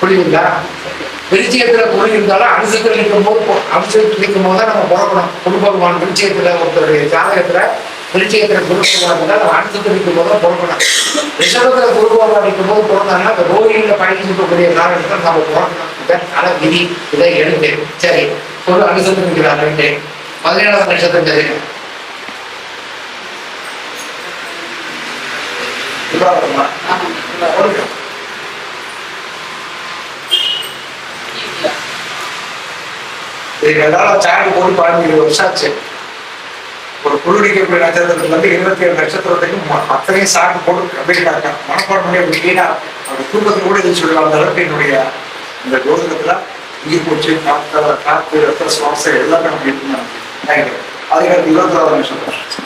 புரியுதுங்களா? விருச்சிகத்துல குரு இருந்தாலும் அனுசத்துல நிற்கும் போது அனுசத்துல நிற்கும் போது தான் நம்ம பிறக்கணும். குரு பகவான் விருச்சிகத்துல ஒருத்தருடைய ஜாதகத்துல விருச்சிகத்துல குரு பகவான் இருந்தால் நம்ம அனுசத்துல நிற்கும் போது தான் பிறக்கணும். ரிஷபத்துல குரு பகவான் நிற்கும் போது பிறந்தாங்கன்னா அந்த ரோஹிணியில பயணிச்சு இருக்கக்கூடிய காலகட்டத்தில் நம்ம பிறக்கணும். தலை விதி. இதை எழுத்து சரி. குரு அனுசத்துல நிற்கிறார் ரெண்டு. பதினேழாவது நட்சத்திரம் தெரியும் விவாதமா? கொடுங்க. இது எல்லாம் சார்ஜ் போட்டு பதினஞ்சு வருஷம் ஆச்சு ஒரு குருடிக்கக்கூடிய நட்சத்திரத்துல இருந்து இருபத்தி ஏழு நட்சத்திரத்துக்கு அத்தனையும் சாக்கு போட்டு இருக்கேன் மனப்பாடம் பண்ணி அப்படி ஆ அந்த தூக்கத்தில் கூட இது சொல்லலாம் அந்த அளவுக்கு என்னுடைய இந்த ஜோதிடத்துல உயிர் பூச்சி காத்து காத்து ரத்த சுவாசம் எல்லாமே நம்ம இருந்தாங்க அதுக்கு இருபத்தாறு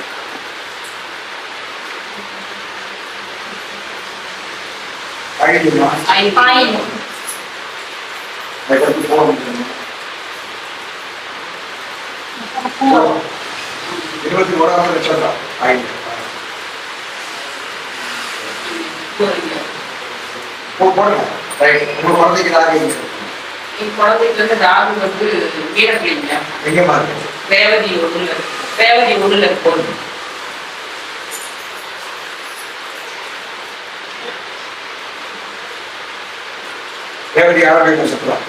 Fine. அதுக்கு போக முடியும் இருபத்தி ஓராவது நட்சத்திரம் ஐடியா போடுங்க ரைட் உங்க குழந்தைக்கு ராகு என் குழந்தைக்கு வந்து ராகு வந்து வீரப்பிள்ளைங்க எங்கேம்மா இருக்கு ரேவதி ஒண்ணுல ரேவதி ஒண்ணுல இருக்கும் ரேவதி ஆரோக்கிய நட்சத்திரம்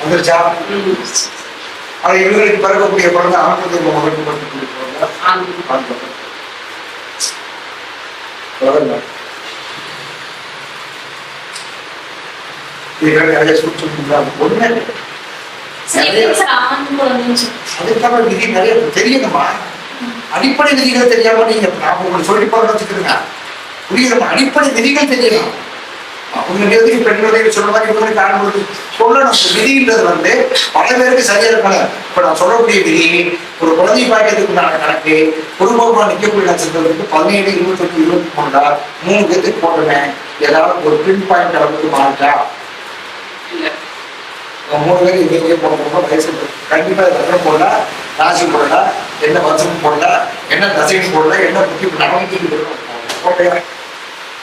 வந்துருச்சா. அது இவங்களுக்கு பிறக்கக்கூடிய குழந்தை மகளுக்கு. ஆண் குழந்தை. இது வேற நிறைய சூழ்ச்சிருந்தா ஒண்ணு. அதுக்கான விதி நிறைய தெரியணுமா அடிப்படை விதிகள் தெரியாம நீங்க நான் உங்களுக்கு சொல்லி போறத வச்சுக்கிறேங்க புரியுதுமா அடிப்படை விதிகள் தெரியணும் அவங்க எதுக்கு பெண்களுடைய சொல்ற மாதிரி ஆண்களுக்கு சொல்லணும். விதின்றது வந்து பல பேருக்கு சரியா இருக்கல. இப்ப நான் சொல்லக்கூடிய விதி ஒரு குழந்தை பாக்கியத்துக்கு உண்டான கணக்கு குடும்பமா நிக்கக்கூடிய நட்சத்திரத்துக்கு பதினேழு இருபத்தெட்டு இருபத்தி மூணுடா மூணு பேத்துக்கு போட்டுருவேன் ஏதாவது ஒரு பின் பாயிண்ட் அளவுக்கு மாறிட்டா? மூணு பேர் இங்கே போடுறோமோ வயசு கண்டிப்பா ரத்தனம் போடல ராசி போடல என்ன வருஷம் போடல என்ன தசைன்னு போடல என்ன முக்கிய நடவடிக்கை போட்டையா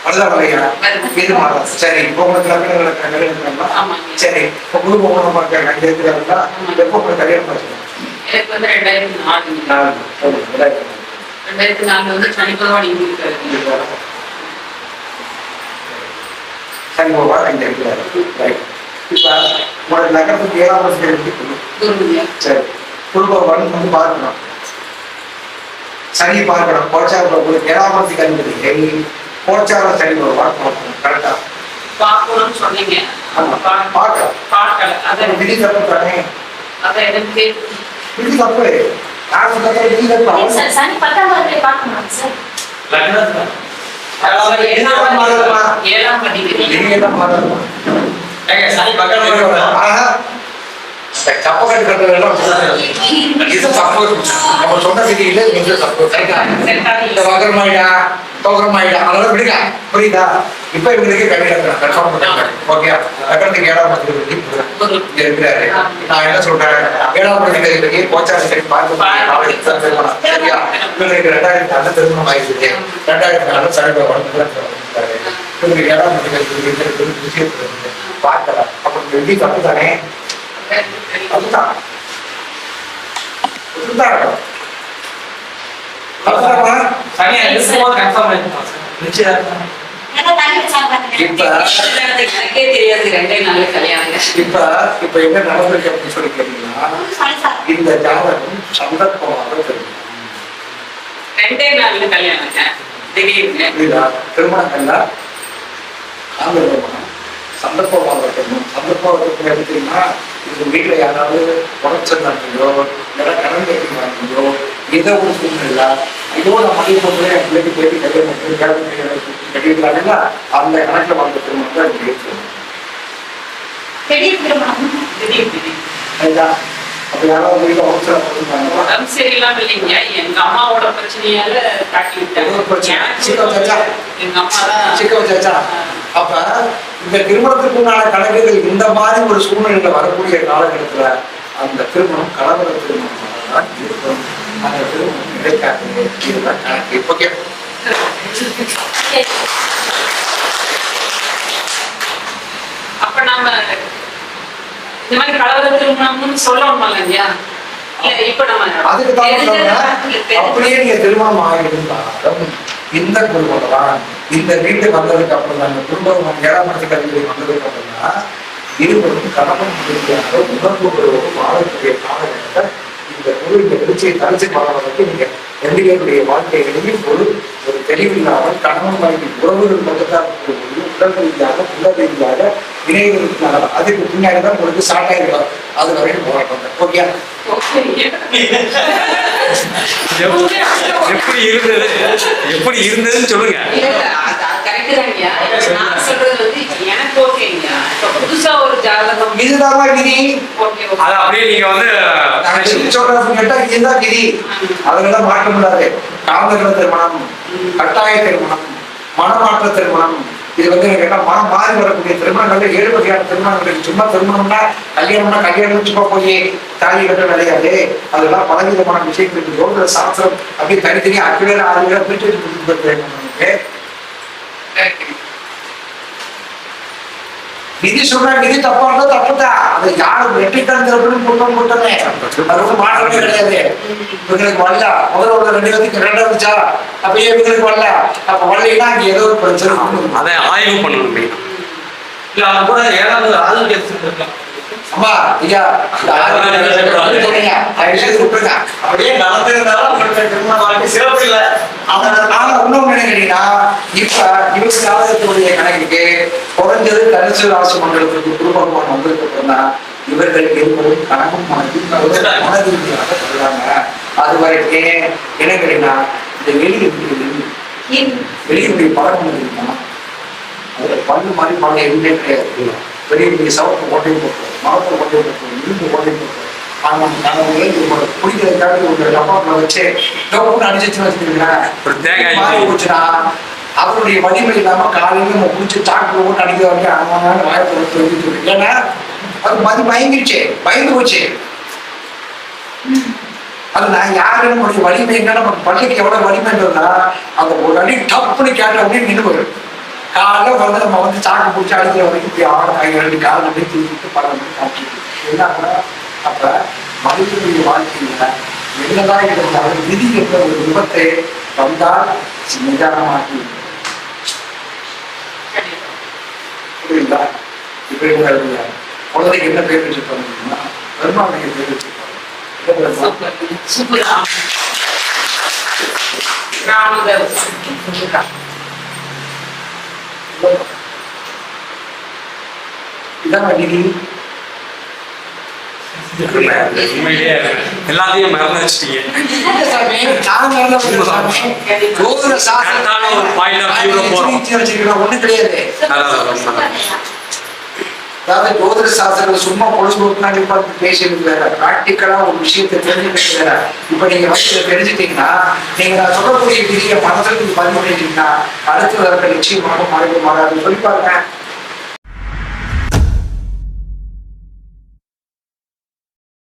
அதுதான் இது மாறும் சரி இப்போ உங்களுக்கு லக்னங்களை கல்யாணம் பண்ணலாம். சரி இப்போ குரு பகவான் பார்க்க அங்கே இருக்கிறாங்களா எப்போ உங்களுக்கு கல்யாணம் எனக்கு வந்து ரெண்டாயிரத்தி நாலு. ரெண்டாயிரத்தி வந்து சனி பகவான் இங்க இருக்காரு. சரி பகவான் அங்கே இருக்கிறாரு ரைட் இப்போ உங்களோட நகரத்துக்கு ஏழாம் வருஷம் இருக்கு குருங்க. சரி. குடும்பம் வந்து பார்க்கணும். சனி பார்க்கணும். கோச்சாரம் உங்களுக்கு ஏழாமத்துக்கு அனுமதி கோச்சாரம் சனி பார்க்கணும் கரெக்டா பார்க்கணும்னு சொன்னீங்க. ஆமா. பா- பார்க்கலாம். பார்க்கல அது விதி தப்பு தானே? அதான் எனக்கு. விதி தப்பு. நான் சொல்றது விதி தப்பு. சரி, சரி, சனி பத்தாம் வகுப்புல பார்க்கணும் சார்? அதாவது ஏழாம் மாதமா? ஏழாம் அதிபதி நீங்க என்ன மாறணும் ஆஹா. இந்த தப்பு கட்டுக்கிறதெல்லாம் இது தப்பு. நம்ம சொன்ன விதியில நீங்க தப்பு. இந்த வகரமாயிடா தோகரமாயிடா அதெல்லாம் விடுங்க. புரியுதா? இப்ப இவங்களுக்கு கண்டிப்பா கன்ஃபார்ம் பண்ணுங்க ஓகே ஏழாம் இருக்கிறாரு. நான் என்ன சொல்றேன்? ஏழாம் பத்தி கோச்சாரம் சரி திருமணம் சரியா? இவங்களுக்கு ரெண்டாயிரத்தி நாலு திருமணம் ஆயிடுச்சு. ரெண்டாயிரத்தி நாலு சரி இவங்களுக்கு ஏழாம் பத்தி அப்ப இந்த தப்பு தானே? அதுதான். சனி இருக்கும்போது கன்ஃபார்ம் இப்ப என்ன நடந்திருக்கு அப்படின்னு சொல்லி கேட்டீங்கன்னா சாரி சார். இந்த ஜாதகம் சந்தர்ப்பமாக தெரியும். ரெண்டே நாள்ல கல்யாணங்க திடீர்னு. புரியுதா? திருமணங்கள்ல காந்த திருமணம். சந்தர்ப்பமாக எடுத்தீங்கன்னா இது வீட்டுல யாராவது உடச்சிருந்தாங்களோ இல்லை கடன் கட்டினாங்களோ ஏதோ ஒரு சூழ்நிலை ஐயோ நான் மணி போட்டு என் பிள்ளைக்கு போய் கல்யாணம் கிளம்பி கட்டியிருக்காங்கன்னா அந்த கணக்குல வாழ்ந்த திருமணம் தான் அப்ப யாராவது வீட்டுல உடம்பு சரியில்லாம இல்லைங்க. எங்க அம்மாவோட பிரச்சனையால காட்டி பிரச்சனை. விட்டாங்க சிக்கல் வச்சா? எங்க அம்மா தான் சிக்க வச்சாச்சா? அப்ப இந்த திருமணத்துக்குண்டான கணக்குகள் இந்த மாதிரி ஒரு சூழ்நிலையில வரக்கூடிய காலகட்டத்துல அந்த திருமணம் கலவர திருமணம் தான் இருக்கும். அந்த திருமணம் கிடைக்காது இதுதான் கணக்கு. ஓகே அப்ப நாம இந்த மாதிரி கலவர திருமணம்னு சொல்லணுமா இல்லையா? இல்ல இப்ப நம்ம அதுக்கு தான் அப்படியே நீங்க திருமணம் ஆகியிருந்தாலும் இந்த குடும்பம் தான் இந்த வீட்டு வந்ததுக்கு அப்புறம் தான் இந்த குடும்பம் ஏழாம் இடத்து கல்வி வந்ததுக்கு அப்புறம் தான் இருவரும் கணவன் உணர்வு ஒருவரும் வாழக்கூடிய காலகட்டத்தை இந்த குரு இந்த வெளிச்சையை தரிச்சு வாழ்வதற்கு நீங்க ரெண்டு வாழ்க்கைகளையும் ஒரு ஒரு தெளிவில்லாமல் கணவன் மனைவி உறவுகள் மட்டும்தான் உடல் ரீதியாக உள்ள ரீதியாக இணையர்களுக்காக அதுக்கு பின்னாடி தான் உங்களுக்கு ஸ்டார்ட் ஆயிருக்கும் அது வரையும் போராட்டம் ஓகே. எப்படி இருந்தது? எப்படி இருந்ததுன்னு சொல்லுங்க. இதுதான் ஓகே. அதை அப்படியே நீங்க வந்து நாங்க எப்படி சொல்றோம் கேட்டா இதுதான் விதி அதெல்லாம் மாற்ற முடியாது காந்தகர திருமணம் கட்டாய திருமணம் மனமாற்ற திருமணம். இது வந்து கேட்டால் மனம் மாறி வரக்கூடிய திருமணங்கள் ஏழு வகையான திருமணங்கள். சும்மா திருமணம்னா கல்யாணம்னா கல்யாணம் சும்மா போய் தாலி கட்ட கிடையாது அதெல்லாம் பலவிதமான விஷயங்கள் யோக சாஸ்திரம் அப்படியே தனித்தனி அக்கிழர் ஆறு பிரிச்சு வச்சு கொடுத்துருக்கு விதி சொல்ற விதி தப்பா இருந்தா தப்புதான் அது யாரு வெற்றி தந்திரப்படும் குற்றம் குற்றமே. அது ஒன்றும் மாற்றமே கிடையாது. இவங்களுக்கு வரல. முதல்ல உள்ள ரெண்டு பேருக்கு ரெண்டு வந்துச்சா அப்ப ஏன் இவங்களுக்கு வரல? அப்ப வரலைன்னா அங்க ஏதோ ஒரு பிரச்சனை. அதை ஆய்வு பண்ணணும் இல்ல அவங்க கூட ஏதாவது ஆள் அம்மா ஐயா வந்து விட்டுருங்க. அப்படியே நடந்திருந்தாலும் திருமண வாழ்க்கை சிறப்பு இல்ல. ஆனா இன்னொன்னு என்ன கேட்டீங்கன்னா இப்ப இவங்க ஜாதகத்துடைய கணக்குக்கு குறைஞ்சது தனுசு ராசி மண்டலத்துக்கு அப்புறம் தான் இவர்கள் இருவரும் கணக்கும் மனதில் மனதிற்காக சொல்றாங்க அது வரைக்கும் என்ன கேட்டீங்கன்னா இந்த வெளியே வெளியுடைய பழக்கம் இருக்குன்னா அதுல பல்லு மாதிரி பழம் எதுவுமே கிடையாது. பெரிய பெரிய சவத்தை ஓட்டையும் போட்டோம் மரத்தை ஓட்டையும் போட்டோம் இரும்பு ஓட்டையும் ஏன் குடிக்கிறதுக்காக ஒரு டப்பாக்குள்ள வச்சு டப்புன்னு தேங்காய் மாறி போச்சுன்னா அவருடைய வலிமை இல்லாம காலையில நம்ம குடிச்சு சாக்கு போட்டு அடிக்கிற வரைக்கும் அவங்க வாய்ப்பு ஏன்னா அது மதி பயந்துருச்சு பயந்து போச்சு. அது நான் யாருன்னு நம்மளுடைய வலிமை என்ன? நம்ம பள்ளிக்கு எவ்வளவு வலிமைன்றதுனா அந்த ஒரு அடி டப்புன்னு கேட்ட அப்படின்னு நின்று வரும் காலைல வந்து நம்ம வந்து சாக்கு பிடிச்சி அடிக்கிற வரைக்கும் இப்படி ஆட கை ரெண்டு கால் அப்படியே தூக்கிட்டு படம் காமிச்சிட்டு என்ன அப்ப மனிதனுடைய வாழ்க்கையில என்னதான் இருந்தாலும் விதி என்ற ஒரு விபத்தை வந்தால் நிதானமாக்கி புரியுதா எழுதுங்க. குழந்தைக்கு என்ன பேர் பேர் வச்சிருப்பாங்க என்ன பெருமாள்? சூப்பர். சூப்பரா. ராமதேவ். இதான் விதி உண்மையிலேயே எல்லாத்தையும் மறந்து வச்சிட்டீங்க ஒரு சாமி. ஜோதிட சாஸ்திரம் கரெக்டான ஒரு point of view ல போறோம். வச்சு வச்சிருக்கணும், ஒண்ணும் கிடையாது அதாவது ஜோதிட சாஸ்திரம் சும்மா பொழுதுபோக்குனா பார்த்து பேசியது வேற. ப்ராக்டிக்கலா ஒரு விஷயத்தை தெரிஞ்சுக்கிறது வேற. இப்ப நீங்க வந்து தெரிஞ்சுட்டீங்கன்னா நீங்க நான் சொல்லக்கூடிய விதியை மனசுக்கு பதிவு பண்ணிட்டீங்கன்னா அடுத்த வரப்ப நிச்சயமாக மறைக்க மாறாது. சொல்லி பாருங்க